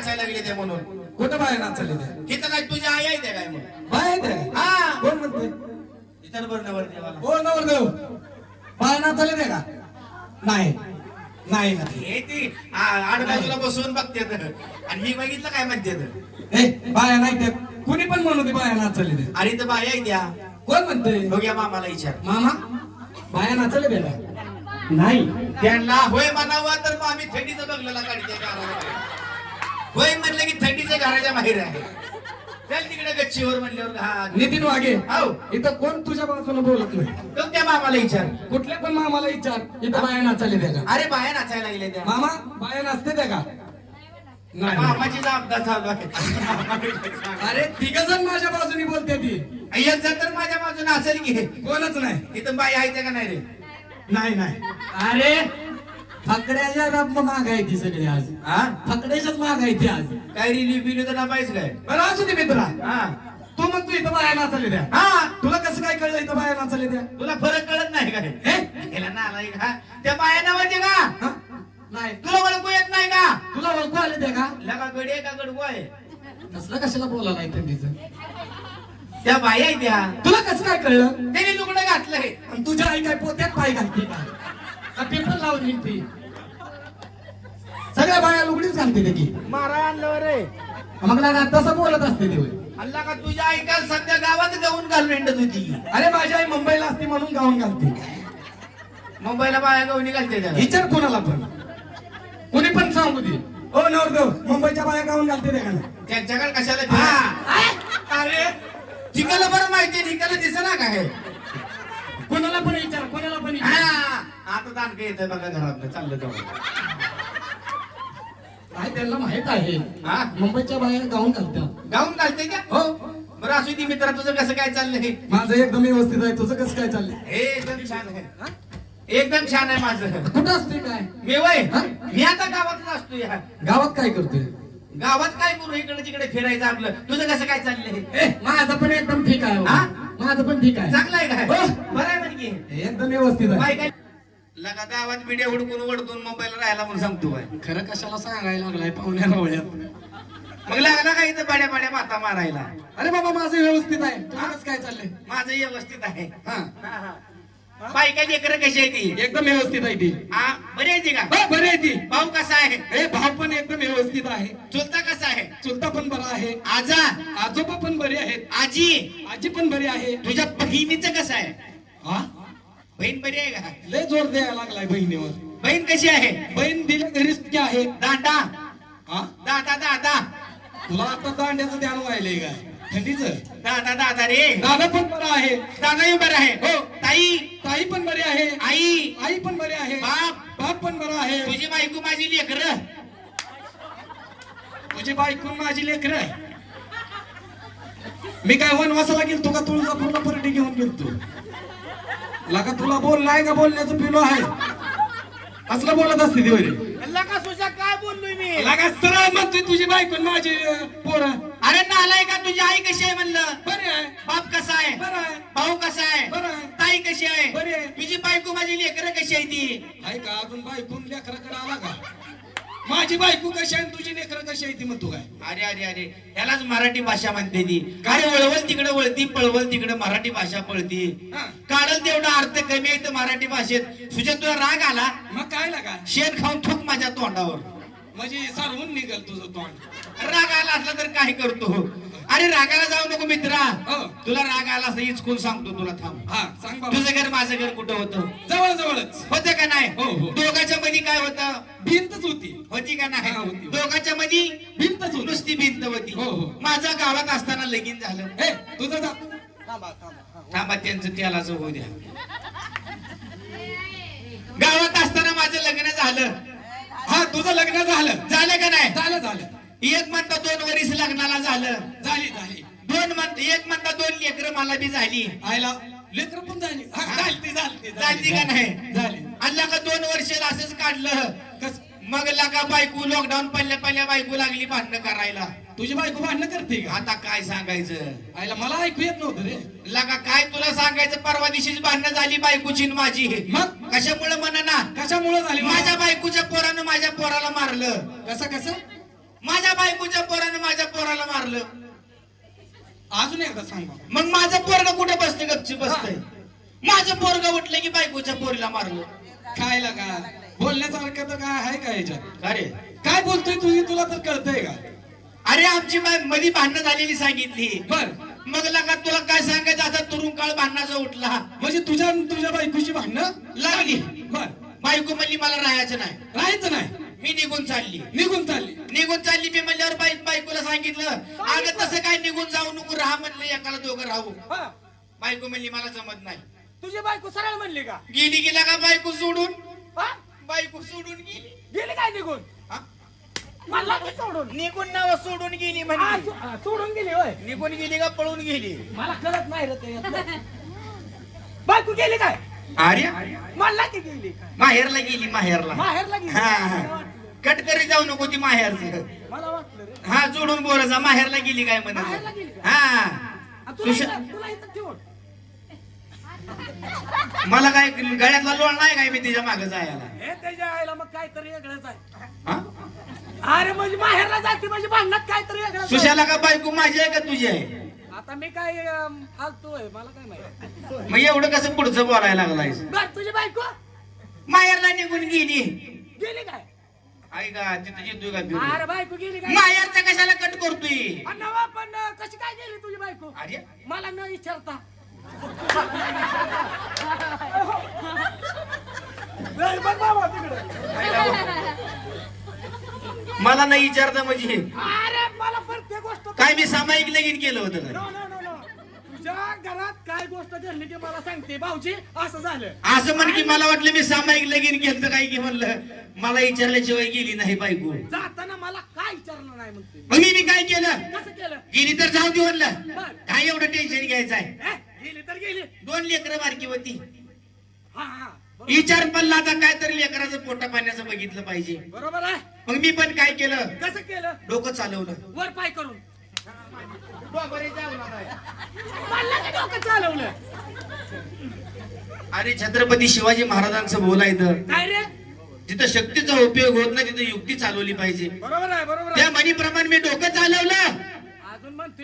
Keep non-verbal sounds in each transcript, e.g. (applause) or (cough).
नाचायला लागले ते म्हणून. कुठं बाया नाचले ते तिथं काय तुझ्या आई आहे ते काय बाया ते हा. कोण म्हणते इतर बरोबर देवाला हो नवरदेव. बाया नाचले ते का? नाही. नाही ना हे ती आ- आड बाजूला बसून बघते तर. आणि मी बघितलं काय म्हणते तर. ए बाया नाही ते कुणी पण म्हणू दे बाया नाचले ते अरे तर बाया आहे त्या. कोण म्हणते बघूया मामाला विचार. मामा बाया नाचले का नाही. त्यांना होय म्हणावं तर मग आम्ही थंडीचं बघलेला काढते होय म्हणलं की थंडीचं घराच्या बाहेर आहे. चल तिकडे गच्चीवर म्हणल्यावर हा नितीन वाघे हो. इथं कोण तुझ्या बाजूने बोलत नाही? तो त्या मामाला विचार. कुठल्या पण मामाला विचार. इथं बाया नाचले ते का? अरे बाया नाचायला लागले त्या. मामा बाया नाचते ते का? नाही. मामाची अपघात चालू आहे. अरे तिघ जण माझ्या बाजूनी बोलते ती. एक जण तर माझ्या बाजूने असेल की. कोणच नाही. इथं बाई आहे ते का नाही रे? नाही नाही. अरे फकड्याच्या रब ती सगळी आज. हा? फकड्याच्याच ती आज. काय रिली बिली तर नापायच काय? बरं असू दे मित्रा. हा. तू म्हणतो इथं बाया नाचले द्या. हा. तुला कसं काय कळलं इथं बाया नाचले द्या? तुला फरक कळत नाही काय? हे? गेला ना हा त्या बाया नावाचे का? हा? नाही. तुला ओळखू येत नाही का? तुला ओळखू आले द्या का? लगा गडी आहे का गडगो आहे. कसलं कशाला बोला नाही थंडीचं त्या बाया आहे त्या. तुला कसं काय कळलं? त्याने लुगडं घातलंय. आणि तुझ्या आई काय पोत्यात पाय घालते का? का पेपर लावून निघते सगळ्या बाया लुगडीच घालते ते की मारा आणलं रे. मग ना तसं बोलत असते ते. होय. अल्ला का तुझ्या आई काल सध्या गावात गाऊन घालून हिंडत होती अरे माझी आई मुंबईला असते म्हणून गाऊन घालते. मुंबईला बाया गाऊन घालते त्याला. विचार कोणाला पण. कोणी पण सांगू दे. ओ नवरदेव मुंबईच्या बाया गाऊन घालते ते का नाही? त्यांच्याकडे कशाला हा. अरे ठिकाला बरं माहिती ठिकाला दिसना काय? कोणाला पण विचार कोणाला पण विचार. हा. आता दांडके येतं बघा घरात चाललं जाऊ. काय त्यांना माहीत आहे? हा? मुंबईच्या बाया गाऊन घालतात. गाऊन घालते का? हो. बरं असू दे मित्रा तुझं कसं काय चाललंय? माझं एकदम व्यवस्थित आहे. तुझं कसं काय चाललंय? हे एकदम छान आहे. एकदम छान आहे माझं. कुठं असते काय? मी वय? हा? मी आता गावातच असतो या. गावात काय करतोय? गावात काय करू? इकडे तिकडे फिरायचं आपलं. तुझं कसं काय चाललंय? ए, माझं पण एकदम ठीक आहे हो. हा? माझं पण ठीक आहे. चांगलं आहे काय? हो. बरं आहे म्हणजे एकदम व्यवस्थित आहे. काय लगा गावात बिड्या हुडकून वडकून मुंबईला राहायला म्हणून सांगतो काय खरं कशाला सांगायला लागलाय पाहुण्या रावळ्यात? मग लागला का इथं बाड्या बाड्या माता मारायला? अरे बाबा माझं व्यवस्थित आहे. तुझं कसं काय चाललंय? माझं व्यवस्थित आहे. हा. बायका लेकर कशी आहे ती? एकदम व्यवस्थित आहे ती. हा बरी आहे ती का? हो, बरी आहे ती. भाऊ कसा आहे? ए भाव पण एकदम व्यवस्थित आहे. चुलता कसा आहे? चुलता पण बरा आहे. आजा? आजोबा पण बरे आहेत. आजी? आजी पण बरी आहे. तुझ्या बहिणीचं कसं आहे? हा? बहीण बरी आहे का? लय जोर द्यायला लागलाय बहिणीवर. बहीण कशी आहे? बहीण दिल्या घरीच की आहे? दादा हा दादा दादा. तुला आता दांड्याचं ध्यान व्हायलंय काय थंडीचं? दादा दादा रे. दादा पण बरा आहे. दादाही बरं आहे. हो. ताई. ताई पण बरी आहे. आई. आई पण बरी आहे. बाप. बाप पण बरा आहे. तुझी बायको माझी लेकर. तुझी बायकून माझी लेकर. मी काय वनवासाला गेलतो का तुळजापूरला पर्टी घेऊन गेलतो? लगा तुला बोललाय का बोलण्याचं पिलो आहे? असलं बोलत असते ती वैरी का सुशा काय बोललोय मी? लगा सरळ म्हणतोय तुझी बायकून माझी अं, पोरं. अरे नालाय का तुझी आई कशी आहे म्हणलं? बरे आहे. बाप कसा आहे? बरं आहे. भाऊ कसा आहे? बरं आहे. ताई कशी आहे? बरी आहे. तुझी बायको माझी लेकर कशी आहे ती? आहे का? अजून बायकून लेकराकडे आला का? माझी बायको कशी आहे आणि तुझी लेकरं कशी आहे ती म्हणतो काय? अरे अरे अरे यालाच मराठी भाषा म्हणते ती. काय? वळवल तिकडे वळती पळवल तिकडे मराठी भाषा पळती. काढल तेवढा अर्थ कमी आहे तर मराठी भाषेत. सुजय तुला राग आला? मग काय लागा शेण खाऊन थूक माझ्या तोंडावर. म्हणजे सारवून निघल तुझं तोंड. राग आला असला तर काय करतो? अरे रागाला जाऊ नको मित्रा. हो. तुला राग आला असं इचकून सांगतो तुला थांब. हा सांग बाबा. तुझं घर माझं घर कुठं होतं? जवळ जवळच होतं का नाही? हो, हो. दोघांच्या मध्ये काय होतं? भिंतच होती. होती का नाही? हा, होती. दोघांच्या मध्ये भिंतच होती. नुसती भिंत होती. हो, हो. माझं गावात असताना लगीन झालं. हे तुझं जा. थांबा त्यांचं त्यालाच होऊ द्या. गावात असताना माझं लग्न झालं. हा तुझं लग्न झालं. झालं का नाही? झालं झालं. एक म्हणता दोन वरीस लग्नाला झालं. झाली झाली. दोन म्हणत एक म्हणता दोन लेकर मला बी झाली. आयला लेकर पण झाली. हा, झाली का नाही? झाली. का दोन वर्ष असंच काढलं. कस? मग लगा बायको लॉकडाऊन पडल्या पडल्या बायको लागली भांडणं करायला. तुझी बायको भांडणं करते का? आता काय सांगायचं? आयला मला ऐकू येत नव्हतं रे. लगा काय तुला सांगायचं? परवा दिवशीच भांडणं झाली बायकोची न माझी. मग? कशामुळे म्हणा ना? कशामुळे झाली? माझ्या बायकोच्या पोरानं माझ्या पोराला मारलं. कसं कसं? माझ्या बायकोच्या पोरानं माझ्या पोराला मारलं. अजून एकदा सांग. मग माझं पोरग कुठे बसते? गपची बसतंय. माझं पोरग उठलं की बायकोच्या पोरीला मारलं. काय लागा बोलण्यासारखं तर काय आहे का याच्यात? अरे. काय बोलतोय तुझी तुला तर कळतंय का? अरे आमची बाय- मधी भांडणं झालेली सांगितली. बर. मग लगा तुला काय सांगायचं? आता तुरुंग काळ भांडणाचा उठला. म्हणजे तुझ्या तुझ्या बायकोची भांडणं? लागली. बर. बायको म्हणली मला राहायचं नाही. राहायचं नाही? मी निघून चालली. निघून चालली. निघून चालली मी म्हणल्यावर बाईक बायकोला सांगितलं अगं तसं काय निघून जाऊ नको राहा म्हणलं एकाला दोघं राहू. हा, बायको म्हणली मला जमत नाही. तुझी बायको सरळ म्हणली का? गेली गेला का बायको सोडून? हा? बायको सोडून गेली. गेली काय निघून? हा? मला की सोडून. निघून नाव सोडून गेली म्हणजे सो- सोडून गेली होय. निघून गेली का पळून गेली? मला कळत नाही रे ते. यातलं. बायको गेली काय? मला गेली माहेरला गेली माहेरला. माहेरला गेली? हा हा. कट करी जाऊ नको ती माहेरचं. मला वाटलं रे. हा जोडून बोलायचा माहेरला गेली काय माहेरला गेली म्हणत? हा. आ, तुला सुशा- इथं- तुला इथं ठेवून. मला काय गळ्यातला लोळ नाही काय मी तिच्यामागे जायला? हे त्याच्या आईला मग काहीतरी वेगळंच आहे. हा? अरे म्हणजे माहेरला जाते म्हणजे भांडणात काहीतरी वेगळंच आहे. सुशाला का बायको माझी आहे का तुझी आहे? आता मी काय अं, फालतू आहे मला काय माहिती? मग एवढं कसं पुढचं बोलायला लागलायस? बर तुझी बायको? माहेरला निघून गेली. गेली काय? आई का तिथं येतोय का बिरू? अरे बायको गेली काय? माहेरचा कशाला कट करतोय? अण्णा पण अं, कशी काय गेली तुझी बायको? अरे? मला न विचारता. नाही, बघ बाबा तिकडे. मला नाही विचारता म्हणजे? अरे काय मी सामायिक लगीन केलं होतं का? नो नो नो नो तुझ्या घरात काय गोष्ट घडली की मला सांगते भाऊजी असं झालं. असं म्हण की मला वाटलं मी सामायिक लगीन केलं काय की म्हणलं मला विचारल्याशिवाय गेली नाही बायको. जाताना मला काय विचारलं नाही म्हणते मग मी मी काय केलं? कसं केलं? गेली तर जाऊ दे म्हणलं. बर. काय एवढं टेन्शन घ्यायचं आहे? गेली तर गेली. दोन लेकरं बारकी होती. हा हा विचार पडला आता काय तर लेकराचं पोटा पाण्याचं बघितलं पाहिजे. बरोबर आहे. मग मी पण काय केलं? कसं केलं? डोकं चालवलं. वर पाय करून. डोकं चालवलं अरे छत्रपती शिवाजी महाराजांचं बोलायचं काय रे? जिथं शक्तीचा उपयोग होत नाही तिथं युक्ती चालवली पाहिजे. बरोबर आहे बरोबर त्या म्हणीप्रमाणे मी डोकं चालवलं.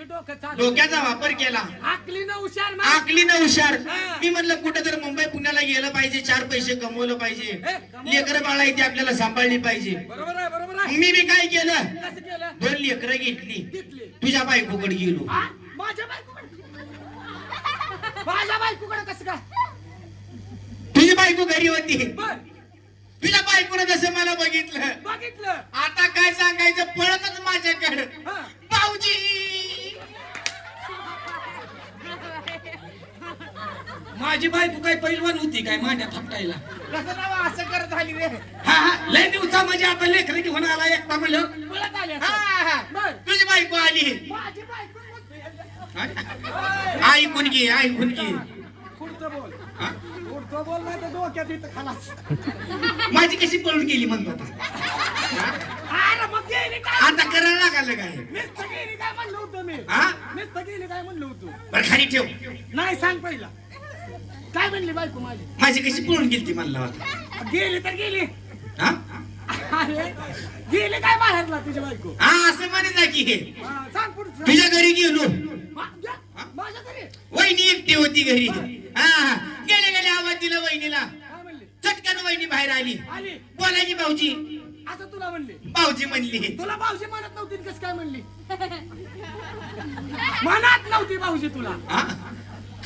डोकं चालवलं डोक्याचा वापर केला. आकलीनं हुशार ना आकलीनं हुशार. हा. मी म्हणलं कुठं तर मुंबई पुण्याला गेलं पाहिजे चार पैसे कमवलं पाहिजे. कमवलं. लेकर बाळा इथे आपल्याला सांभाळली पाहिजे. बरोबर आहे बरोबर मग आहे. मी बी काय केलं? कसं केलं? दोन लेकरं घेतली. घेतली. तुझ्या बायकोकडे गेलो. हा? माझ्या बायकोकडे? माझ्या बायकोकडे कसं काय? तुझी बायको घरी होती. बर. तुझ्या बायकोनं जसं मला बघितलं. बघितलं. आता काय सांगायचं पळतच माझ्याकडे. हा. भाऊजी! माझी बायको काय पैलवान होती काय मांड्या थापटायला? कसं असं करत आली रे? हा हा लय दिवसा म्हणजे आता लेकरी घेऊन आला एकटा म्हणलं. आली हा, हा. बर. तुझी बायको आली. माझी बायको. ऐकून घे ऐकून घे. पुढचं बोल. हा? पुढचं बोल नाही तर डोक्यात इथं खालास. माझी कशी पळून गेली म्हणतो आता? अरे मग गेली काय? आता करायला लागायला काय? नुसतं गेली काय म्हणलं होतं मी? हा? नुसतं गेली काय म्हणलं होतं? बरं खाली ठेव. नाही सांग पहिला. काय म्हणली बायको माझी? माझी कशी पळून गेली ती म्हणलं होता. गेली तर गेली. हा? अरे गेली काय बाहेरला तुझी बायको? हा असं म्हणे जा की. हे हा, सांग. पुढचं तुझ्या घरी गेलो. मा- जा, माझ्या घरी? वहिनी एकटी होती घरी. हा गेले गेले आवाज दिला वहिनीला. काय म्हणली? चटकन वहिनी बाहेर आली. आली? बोलायची भाऊजी. असं तुला म्हणली? भाऊजी म्हणली. तुला भाऊजी म्हणत नव्हती कस काय म्हणली? (laughs) म्हणत नव्हती भाऊजी तुला. हा?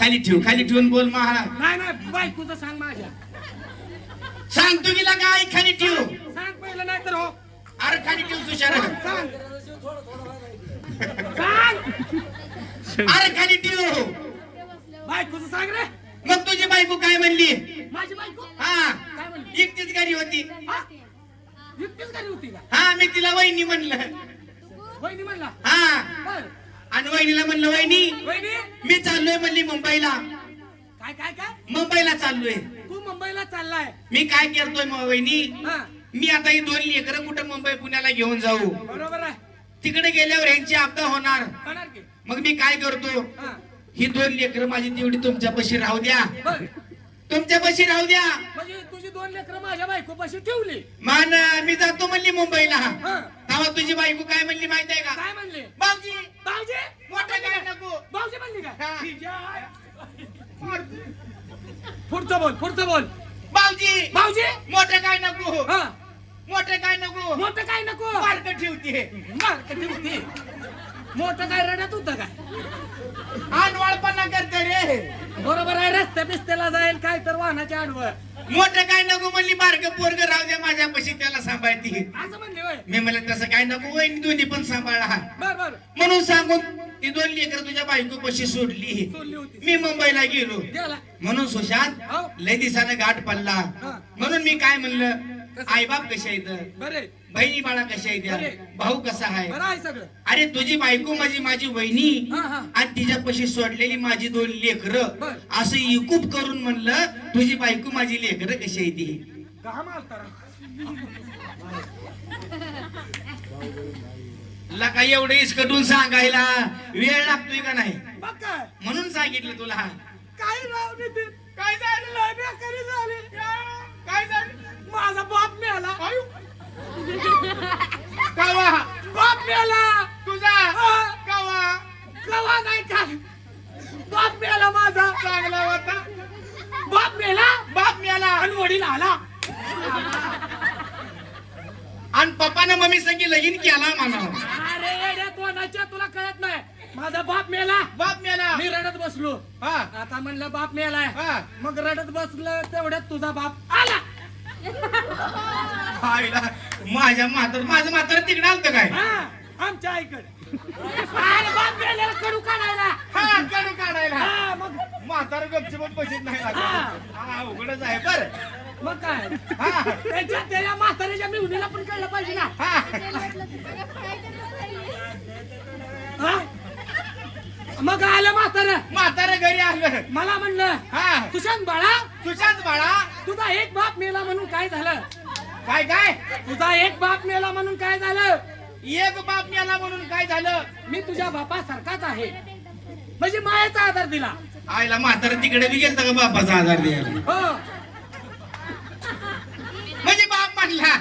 खाली ठेव खाली ठेवून बोल महा नाही नाही बायकोचं सांग माझ्या. सांगतो गेला काय खाली ठेव? सांग पहिलं नाही तर हो. अरे खाली ठेव सुशार सांग. सांग. अरे खाली ठेव. बायकोचं सांग रे. मग तुझी बायको काय म्हणली? माझी बायको? हा. काय म्हणली? एकटीच घरी होती. हा? एकटीच घरी होती का? हा मी तिला वहिनी म्हणलं. वहिनी म्हणला? हा. बर. आणि वहिनीला म्हणलं वहिनी वहिनी. मी चाललोय म्हणली मुंबईला. काय काय काय? मुंबईला चाललोय. तू मुंबईला चाललाय. मी काय करतोय मग वहिनी? हा. मी आता ही दोन लेकरं कुठं मुंबई पुण्याला घेऊन जाऊ? बरोबर आहे. तिकडे गेल्यावर यांची आपदा होणार. होणार की? मग मी काय करतो? हा. ही दोन लेकरं माझी तेवढी तुमच्यापाशी राहू द्या. बर. तुमच्यापाशी राहू द्या. म्हणजे तुझी दोन लेकरं माझ्या बायको पाशी ठेवली. मान मी जातो म्हणली मुंबईला. हा. तेव्हा तुझी बायको काय म्हणली माहिती आहे का? काय म्हणले? भाऊजी! भाऊजी? मोठं काय नको? भाऊजी म्हणली हा. काय. पुढचं बोल पुढचं बोल. भाऊजी! भाऊजी? मोठं काय नको? हा. मोठं काय नको? मोठं काय नको? मार्क ठेवते. मार होती मोठं काय रडत होतं काय? अनवाळपणा करते रे. बरोबर आहे रस्त्या बिस्त्याला जाईल काय तर वाहनाच्या आडवं मोठं काय नको म्हणली मार्ग पोरग राहू द्या माझ्यापाशी त्याला सांभाळती असं म्हणले होय. मी म्हणलं तसं काय नको वहिनी दोन्ही पण सांभाळा. बर बर. म्हणून सांगून ती दोन लेकर तुझ्या बायको पशी सोडली सोडली होती. मी मुंबईला गेलो. गेला. म्हणून सुशांत हो. लय दिसानं गाठ पडला. हा. म्हणून मी काय म्हणलं? आईबाप कशा आहेत? बरे. बहिणी बाळा कशा. आहेत? भाऊ कसा आहे? सगळं. अरे तुझी बायको माझी माझी वहिनी. आणि तिच्यापाशी सोडलेली माझी दोन लेकर. असं इकूप करून म्हणलं तुझी बायको माझी लेकर कशी आहे ती लका एवढं इसकटून सांगायला वेळ लागतोय का नाही? म्हणून सांगितलं तुला. काय बाप मिळाला तुझा. कावा? कवा नाही काय बाप मिळाला माझा. चांगला होता. बाप मिळाला बाप मिळाला आणि वडील आला. आणि पप्पानं मम्मी संगी लगीन केला म्हणा अरे येड्या तुला कळत नाही. माझा बाप मेला. बाप मिळाला मी रडत बसलो. हा. आता म्हणलं बाप मेलाय. हा. मग रडत बसलं तेवढ्यात तुझा बाप आला. आईला माझ्या म्हातार माझं म्हातार तिकडे आलतं काय? हा, आमच्या आईकडे. अरे बाप मेल्याला कडू काढायला. हा कडू काढायला. हा, मग? म्हातार गपचूप बशीत नाही लागत. हा. उघडच आहे बर. मग काय? हा. त्याच्या त्याच्या म्हाताऱ्याच्या पण कळलं पाहिजे ना. हा. हा? मग आलं म्हातार. म्हातार घरी आलं. मला म्हणलं हा. सुशांत बाळा सुशांत बाळा. तुझा एक बाप मेला म्हणून काय झालं? काय काय? तुझा एक बाप मेला म्हणून काय झालं? एक बाप मिळाला म्हणून काय झालं? मी तुझ्या बापासारखाच आहे. म्हणजे मायाचा आधार दिला. आईला म्हातार तिकडे बी गेलता का बापाचा आधार द्यायला? हो. म्हणजे बाप म्हणला.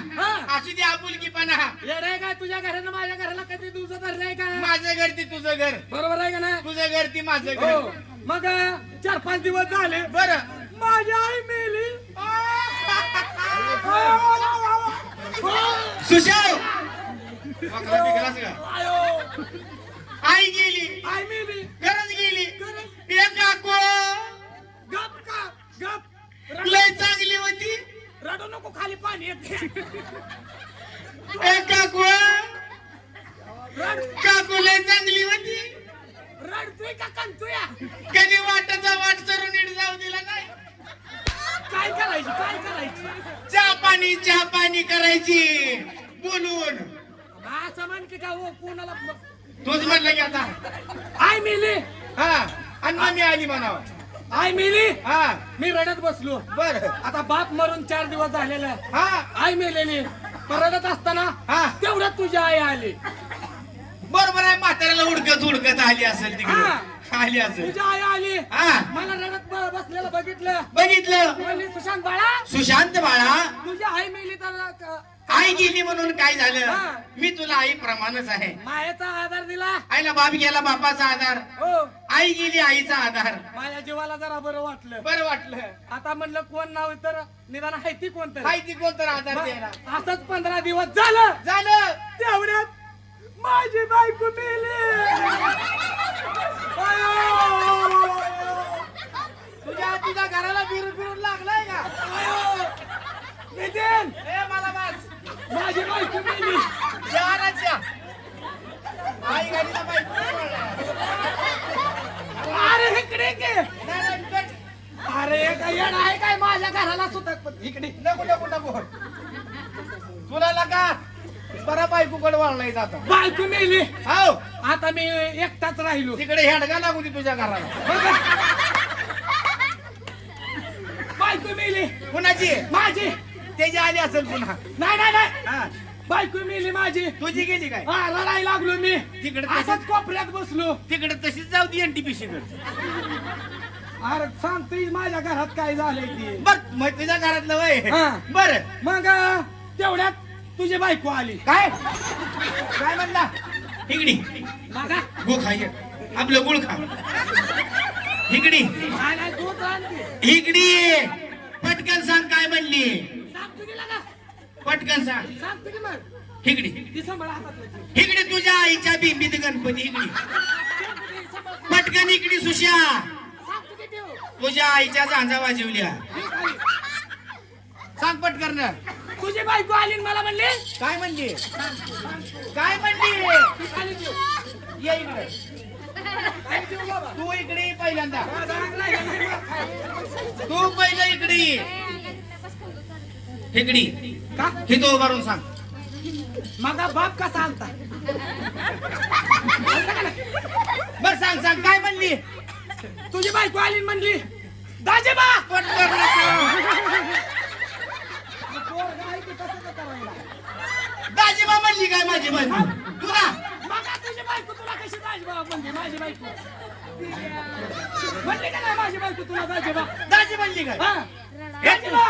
असू दे आपुलकीपणा येडाय काय तुझ्या घरानं माझ्या घराला कधी तुझं धरलंय का? माझं घर ती तुझं घर. बरोबर आहे का नाही? तुझं घर ती माझं हो. घर. मग चार पाच दिवस झाले. बर माझी आई मेली सुशाव वाकडा बिगडास का? आयो, आई गेली आई मेली गरज गेली गरज. ए काकू गप का गप रड- लय चांगली होती रडू नको खाली पाणी येते ए काकू काकू लय चांगली होती. रडतोय का कंतोया कधी वाटाचा वाट नीट जाऊ दिला नाही. काय करायची काय करायची? चहा पाणी चहा पाणी करायची. बोलून. असं म्हण की का हो कोणाला तूच म्हणलं की आता. आई मेली. हा आणि मम्मी आली म्हणावं. आई मेली? हा. मी रडत बसलो. बर. आता बाप मरून चार दिवस झालेला हा. आई मेलेली. पण रडत असताना हा. तेवढ्यात तुझी आई आली. बरोबर आहे म्हाताऱ्याला उडकत उडकत आली असेल हा. तिकडे आली असेल. तुझी आई आली. हा. मला रडत ब- बसलेलं बघितलं. बघितलं. म्हणली सुशांत बाळा. सुशांत बाळा. तुझी आई मेली तर आई गेली म्हणून काय हा. झालं मी तुला आई प्रमाणच आहे. मायेचा आधार दिला. आईला बाप गेला बापाचा आधार. हो. आई गेली आईचा आधार. माझ्या जीवाला जरा बरं वाटलं. बरं वाटलं. आता म्हणलं कोण नाव तर निदान आहे ती कोण तर माहिती कोणतर आधार द्यायला. असंच पंधरा दिवस झालं. झालं. तेवढ्यात माझी बायको मेली! तुझ्या तुझ्या घराला फिरून फिरून लागलाय का आयो! नितीन ए मला बस माझी बायको मेली शहरात या आई गाडीला बायको अरे इकडे के. अरे काय येड आहे काय माझ्या घराला सुतक पण इकडे. नको नको नको. तुला लगा बरा बायकोकडे वाढलाय जाता बायको मेली. हो. आता मी एकटाच राहिलो. तिकडे हेडगा लागू दे तुझ्या घराला? बघा. बायको मेली. कुणाची? माझी. त्याची आली असेल पुन्हा. नाही नाही नाही. हा. बायको मेली माझी. तुझी गेली काय? हा रडायला लागलो मी. तिकडे असंच कोपऱ्यात बसलो. तिकडे तशीच जाऊ दे एनटीपीसी कडे. अरे सांगतोय माझ्या घरात काय झालंय ते. बर मग तुझ्या घरातलं वय. हा. बर. मग अं, तेवढ्यात तुझी बायको आली. काय? पहिल्यांदा इकडी मागा. गो खाय आपलं गुळ खा. की. इकडी ये. पटकन सांग काय म्हणली. पटकन सांग सांगतो की मग इकडी ती सांभाळ हातातलं ती. इकडे तुझ्या आईच्या बिंबीत गणपती सांभाळ. पटकन इकडी सुश्या सांगतो की ठेव. तुझ्या आईच्या झांजा वाजवल्या ही खाली. सांग पटकन तुझी बायको आली आणि मला म्हणली काय म्हणली काय म्हणली खाली. ये इकडे बाबा. तू इकडे ये पहिल्यांदा. तू पहिलं इकडे ये. इकडी का? हे तो उभारून सांग. माझा बाप कसा आलता? बर सांग सांग काय म्हणली? तुझी बायको आली म्हणली दाजेबा दाजीबा म्हणली काय माझी बायको? तुला? मगा तुझी बायको? तुला कशी दाजेबा म्हणजे माझी बायको. म्हणली का नाही माझी बायको तुला दाजेबा दाजी म्हणली काय? हा? दाजेबा